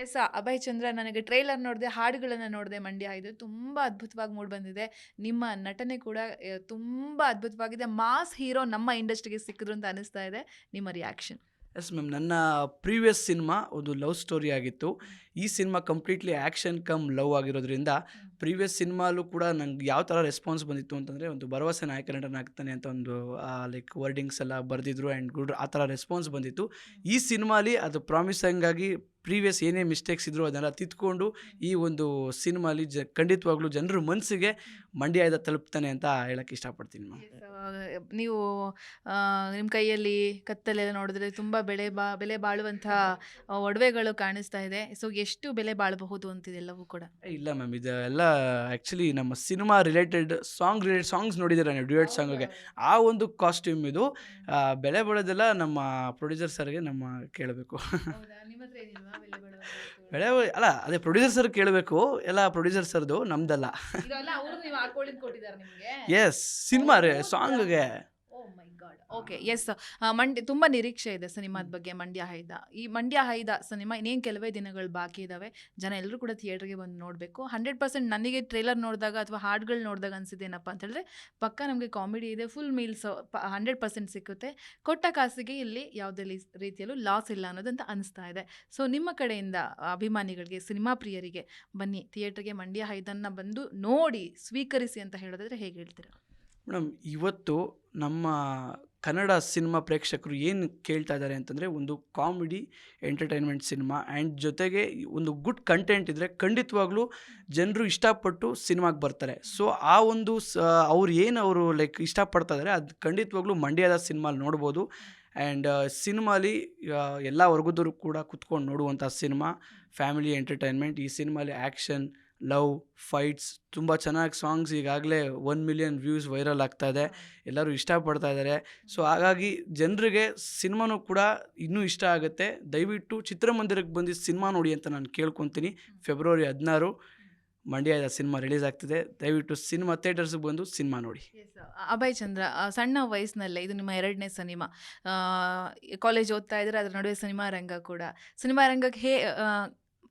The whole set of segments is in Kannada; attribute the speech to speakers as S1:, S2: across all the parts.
S1: ಎಸ್ ಅಭಯ್ ಚಂದ್ರ ನನಗೆ ಟ್ರೈಲರ್ ನೋಡಿದೆ ಹಾಡುಗಳನ್ನು ನೋಡಿದೆ ಮಂಡ್ಯ. ಇದು ತುಂಬ ಅದ್ಭುತವಾಗಿ ಮೂಡಿ ಬಂದಿದೆ. ನಿಮ್ಮ ನಟನೆ ಕೂಡ ತುಂಬ ಅದ್ಭುತವಾಗಿದೆ. ಮಾಸ್ ಹೀರೋ ನಮ್ಮ ಇಂಡಸ್ಟ್ರಿಗೆ ಸಿಕ್ಕಿದ್ರು ಅಂತ ಅನಿಸ್ತಾ ಇದೆ. ನಿಮ್ಮ ರಿಯಾಕ್ಷನ್
S2: ಎಸ್ ಮ್ಯಾಮ್ ನನ್ನ ಪ್ರೀವಿಯಸ್ ಸಿನಿಮಾ ಒಂದು ಲವ್ ಸ್ಟೋರಿ ಆಗಿತ್ತು. ಈ cinema completely action cum love ಆಗಿರೋದ್ರಿಂದ ಪ್ರೀವಿಯಸ್ ಸಿನಿಮಾಲು ಕೂಡ ನಂಗೆ ಯಾವ ಥರ ರೆಸ್ಪಾನ್ಸ್ ಬಂದಿತ್ತು ಅಂತಂದರೆ ಒಂದು ಭರವಸೆ ನಾಯಕ ನಟನಾಗ್ತಾನೆ ಅಂತ ಒಂದು ಲೈಕ್ ವರ್ಡಿಂಗ್ಸ್ ಎಲ್ಲ ಬರೆದಿದ್ರು ಆ್ಯಂಡ್ ಗುಡ್ ಆ ಥರ ರೆಸ್ಪಾನ್ಸ್ ಬಂದಿತ್ತು. ಈ ಸಿನಿಮಾಲಿ ಅದು ಪ್ರಾಮಿಸಂಗಾಗಿ ಪ್ರೀವಿಯಸ್ ಏನೇ ಮಿಸ್ಟೇಕ್ಸ್ ಇದ್ರು ಅದನ್ನೆಲ್ಲ ತಿದ್ಕೊಂಡು ಈ ಒಂದು ಸಿನಿಮಾಲಿ ಜ ಖಂಡಿತವಾಗ್ಲೂ ಜನರ ಮನಸ್ಸಿಗೆ ಮಂಡ್ಯದ ತಲುಪ್ತಾನೆ ಅಂತ ಹೇಳಕ್ಕೆ ಇಷ್ಟಪಡ್ತೀನಿ ಮ್ಯಾಮ್.
S1: ನೀವು ನಿಮ್ಮ ಕೈಯಲ್ಲಿ ಕತ್ತಲೆಲ್ಲ ನೋಡಿದ್ರೆ ತುಂಬ ಬೆಲೆ ಬಾ ಬೆಲೆ ಬಾಳುವಂಥ ಒಡವೆಗಳು ಕಾಣಿಸ್ತಾ ಇದೆ. ಸೊ ಎಷ್ಟು ಬೆಲೆ ಬಾಳಬಹುದು ಅಂತಿದೆಲ್ಲವೂ ಕೂಡ?
S2: ಇಲ್ಲ ಮ್ಯಾಮ್ ಇದು ಎಲ್ಲ ಆ್ಯಕ್ಚುಲಿ ನಮ್ಮ cinema related song related songs ನೋಡಿದ್ದೀರ ನೀವು? ಡ್ಯೂಯೆಟ್ ಸಾಂಗ್ಗೆ ಆ ಒಂದು ಕಾಸ್ಟ್ಯೂಮ್ ಇದು. ಬೆಲೆ ಬಾಳೋದೆಲ್ಲ ನಮ್ಮ ಪ್ರೊಡ್ಯೂಸರ್ ಸರ್ಗೆ ನಮ್ಮ ಕೇಳಬೇಕು. ಬೆಳೆ ಅಲ್ಲ ಅದೇ ಪ್ರೊಡ್ಯೂಸರ್ ಸರ್ ಕೇಳಬೇಕು. ಎಲ್ಲ ಪ್ರೊಡ್ಯೂಸರ್ ಸರ್ದು ನಮ್ದಲ್ಲ. ಎಸ್ ಸಿನಿಮಾ ರೀ ಸಾಂಗ್ಗೆ
S1: ಓಕೆ ಎಸ್ ಮಂಡ್ಯ ತುಂಬ ನಿರೀಕ್ಷೆ ಇದೆ ಸಿನಿಮಾದ ಬಗ್ಗೆ ಮಂಡ್ಯ ಹೈದ. ಈ ಮಂಡ್ಯ ಹೈದ ಸಿನಿಮಾ ಇನ್ನೇನು ಕೆಲವೇ ದಿನಗಳು ಬಾಕಿ ಇದ್ದಾವೆ ಜನ ಎಲ್ಲರೂ ಕೂಡ ಥಿಯೇಟ್ರಿಗೆ ಬಂದು ನೋಡಬೇಕು. ಹಂಡ್ರೆಡ್ ಪರ್ಸೆಂಟ್ ನನಗೆ ಟ್ರೇಲರ್ ನೋಡಿದಾಗ ಅಥವಾ ಹಾಡುಗಳು ನೋಡಿದಾಗ ಅನ್ಸಿದೆ ಏನಪ್ಪ ಅಂತ ಹೇಳಿದ್ರೆ ಪಕ್ಕ ನಮಗೆ ಕಾಮಿಡಿ ಇದೆ ಫುಲ್ ಮೀಲ್ಸ್ ಹಂಡ್ರೆಡ್ ಪರ್ಸೆಂಟ್ ಸಿಕ್ಕುತ್ತೆ. ಕೊಟ್ಟ ಕಾಸಿಗೆ ಇಲ್ಲಿ ಯಾವುದೇ ರೀತಿಯಲ್ಲೂ ಲಾಸ್ ಇಲ್ಲ ಅನ್ನೋದಂತ ಅನಿಸ್ತಾ ಇದೆ. ಸೊ ನಿಮ್ಮ ಕಡೆಯಿಂದ ಅಭಿಮಾನಿಗಳಿಗೆ ಸಿನಿಮಾ ಪ್ರಿಯರಿಗೆ ಬನ್ನಿ ಥಿಯೇಟ್ರಿಗೆ ಮಂಡ್ಯ ಹೈದನ್ನು ಬಂದು ನೋಡಿ ಸ್ವೀಕರಿಸಿ ಅಂತ ಹೇಳೋದಾದ್ರೆ ಹೇಗೆ ಹೇಳ್ತೀರಾ?
S2: ಮೇಡಮ್, ಇವತ್ತು ನಮ್ಮ ಕನ್ನಡ ಸಿನಿಮಾ ಪ್ರೇಕ್ಷಕರು ಏನು ಕೇಳ್ತಾ ಇದ್ದಾರೆ ಅಂತಂದರೆ, ಒಂದು ಕಾಮಿಡಿ, ಎಂಟರ್ಟೈನ್ಮೆಂಟ್ ಸಿನಿಮಾ ಆ್ಯಂಡ್ ಜೊತೆಗೆ ಒಂದು ಗುಡ್ ಕಂಟೆಂಟ್ ಇದ್ದರೆ ಖಂಡಿತವಾಗ್ಲೂ ಜನರು ಇಷ್ಟಪಟ್ಟು ಸಿನಿಮಾಗೆ ಬರ್ತಾರೆ. ಸೊ ಆ ಒಂದು ಸ, ಅವ್ರು ಏನು ಅವರು ಲೈಕ್ ಇಷ್ಟಪಡ್ತಾ ಇದ್ದಾರೆ ಅದು ಖಂಡಿತವಾಗ್ಲೂ ಮಂಡ್ಯದ ಸಿನಿಮಾಲಿ ನೋಡ್ಬೋದು. ಆ್ಯಂಡ್ ಸಿನಿಮಾಲಿ ಎಲ್ಲ ವರ್ಗದವರು ಕೂಡ ಕುತ್ಕೊಂಡು ನೋಡುವಂಥ ಸಿನಿಮಾ ಫ್ಯಾಮಿಲಿ ಎಂಟರ್ಟೈನ್ಮೆಂಟ್ ಈ ಸಿನಿಮಾಲಿ ಆ್ಯಕ್ಷನ್ ಲವ್ ಫೈಟ್ಸ್ ತುಂಬ ಚೆನ್ನಾಗಿ ಸಾಂಗ್ಸ್ ಈಗಾಗಲೇ ಒನ್ ಮಿಲಿಯನ್ ವ್ಯೂಸ್ ವೈರಲ್ ಆಗ್ತಾ ಇದೆ. ಎಲ್ಲರೂ ಇಷ್ಟಪಡ್ತಾ ಇದ್ದಾರೆ ಸೊ ಹಾಗಾಗಿ ಜನರಿಗೆ ಸಿನಿಮಾನೂ ಕೂಡ ಇನ್ನೂ ಇಷ್ಟ ಆಗುತ್ತೆ. ದಯವಿಟ್ಟು ಚಿತ್ರಮಂದಿರಕ್ಕೆ ಬಂದು ಸಿನಿಮಾ ನೋಡಿ ಅಂತ ನಾನು ಕೇಳ್ಕೊತೀನಿ. ಫೆಬ್ರವರಿ ಹದಿನಾರು ಮಂಡ್ಯದ ಸಿನಿಮಾ ರಿಲೀಸ್ ಆಗ್ತಿದೆ. ದಯವಿಟ್ಟು ಸಿನಿಮಾ ಥಿಯೇಟರ್ಸ್ಗೆ ಬಂದು ಸಿನಿಮಾ ನೋಡಿ.
S1: ಅಭಯ್ ಚಂದ್ರ ಸಣ್ಣ ವಯಸ್ಸಿನಲ್ಲೇ ಇದು ನಿಮ್ಮ ಎರಡನೇ ಸಿನಿಮಾ. ಕಾಲೇಜ್ ಓದ್ತಾ ಇದ್ರೆ ಅದ್ರ ನಡುವೆ ಸಿನಿಮಾ ರಂಗ ಕೂಡ. ಸಿನಿಮಾ ರಂಗಕ್ಕೆ ಹೇ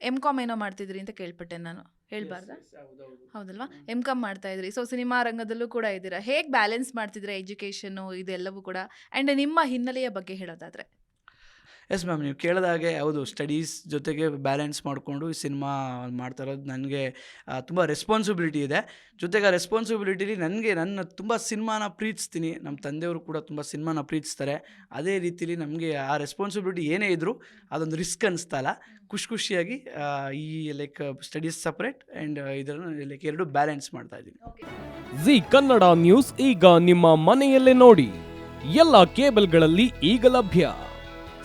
S1: ಎಂ ಕಾಮ್ ಏನೋ ಮಾಡ್ತಿದ್ರಿ ಅಂತ ಕೇಳ್ಪಟ್ಟೆ ನಾನು. ಹೇಳ್ಬಾರ್ದಾ? ಹೌದಲ್ವಾ? ಎಂ ಕಾಮ್ ಮಾಡ್ತಾ ಇದ್ರಿ. ಸೊ ಸಿನಿಮಾ ರಂಗದಲ್ಲೂ ಕೂಡ ಇದ್ದೀರಾ? ಹೇಗೆ ಬ್ಯಾಲೆನ್ಸ್ ಮಾಡ್ತಿದ್ರೆ ಎಜುಕೇಷನು ಇದೆಲ್ಲವೂ ಕೂಡ? ಆ್ಯಂಡ್ ನಿಮ್ಮ ಹಿನ್ನೆಲೆಯ ಬಗ್ಗೆ ಹೇಳೋದಾದ್ರೆ.
S2: ಎಸ್ ಮ್ಯಾಮ್, ನೀವು ಕೇಳಿದಾಗೆ ಹೌದು ಸ್ಟಡೀಸ್ ಜೊತೆಗೆ ಬ್ಯಾಲೆನ್ಸ್ ಮಾಡಿಕೊಂಡು ಸಿನಿಮಾ ಮಾಡ್ತಾ ಇರೋದು ನನಗೆ ತುಂಬ ರೆಸ್ಪಾನ್ಸಿಬಿಲಿಟಿ ಇದೆ. ಜೊತೆಗೆ ಆ ರೆಸ್ಪಾನ್ಸಿಬಿಲಿಟಿಲಿ ನನಗೆ ನನ್ನ ತುಂಬ ಸಿನಿಮಾನ ಪ್ರೀತಿಸ್ತೀನಿ. ನಮ್ಮ ತಂದೆಯವರು ಕೂಡ ತುಂಬ ಸಿನಿಮಾನ ಪ್ರೀತಿಸ್ತಾರೆ. ಅದೇ ರೀತಿಲಿ ನಮಗೆ ಆ ರೆಸ್ಪಾನ್ಸಿಬಿಲಿಟಿ ಏನೇ ಇದ್ದರೂ ಅದೊಂದು ರಿಸ್ಕ್ ಅನಿಸ್ತಲ್ಲ ಖುಷಿ ಖುಷಿಯಾಗಿ ಈ ಲೈಕ್ ಸ್ಟಡೀಸ್ ಸಪ್ರೇಟ್ ಆ್ಯಂಡ್ ಇದನ್ನು ಲೈಕ್ ಎರಡು ಬ್ಯಾಲೆನ್ಸ್ ಮಾಡ್ತಾ ಇದ್ದೀನಿ.
S3: ಜಿ ಕನ್ನಡ ನ್ಯೂಸ್ ಈಗ ನಿಮ್ಮ ಮನೆಯಲ್ಲೇ ನೋಡಿ. ಎಲ್ಲ ಕೇಬಲ್ಗಳಲ್ಲಿ ಈಗ ಲಭ್ಯ.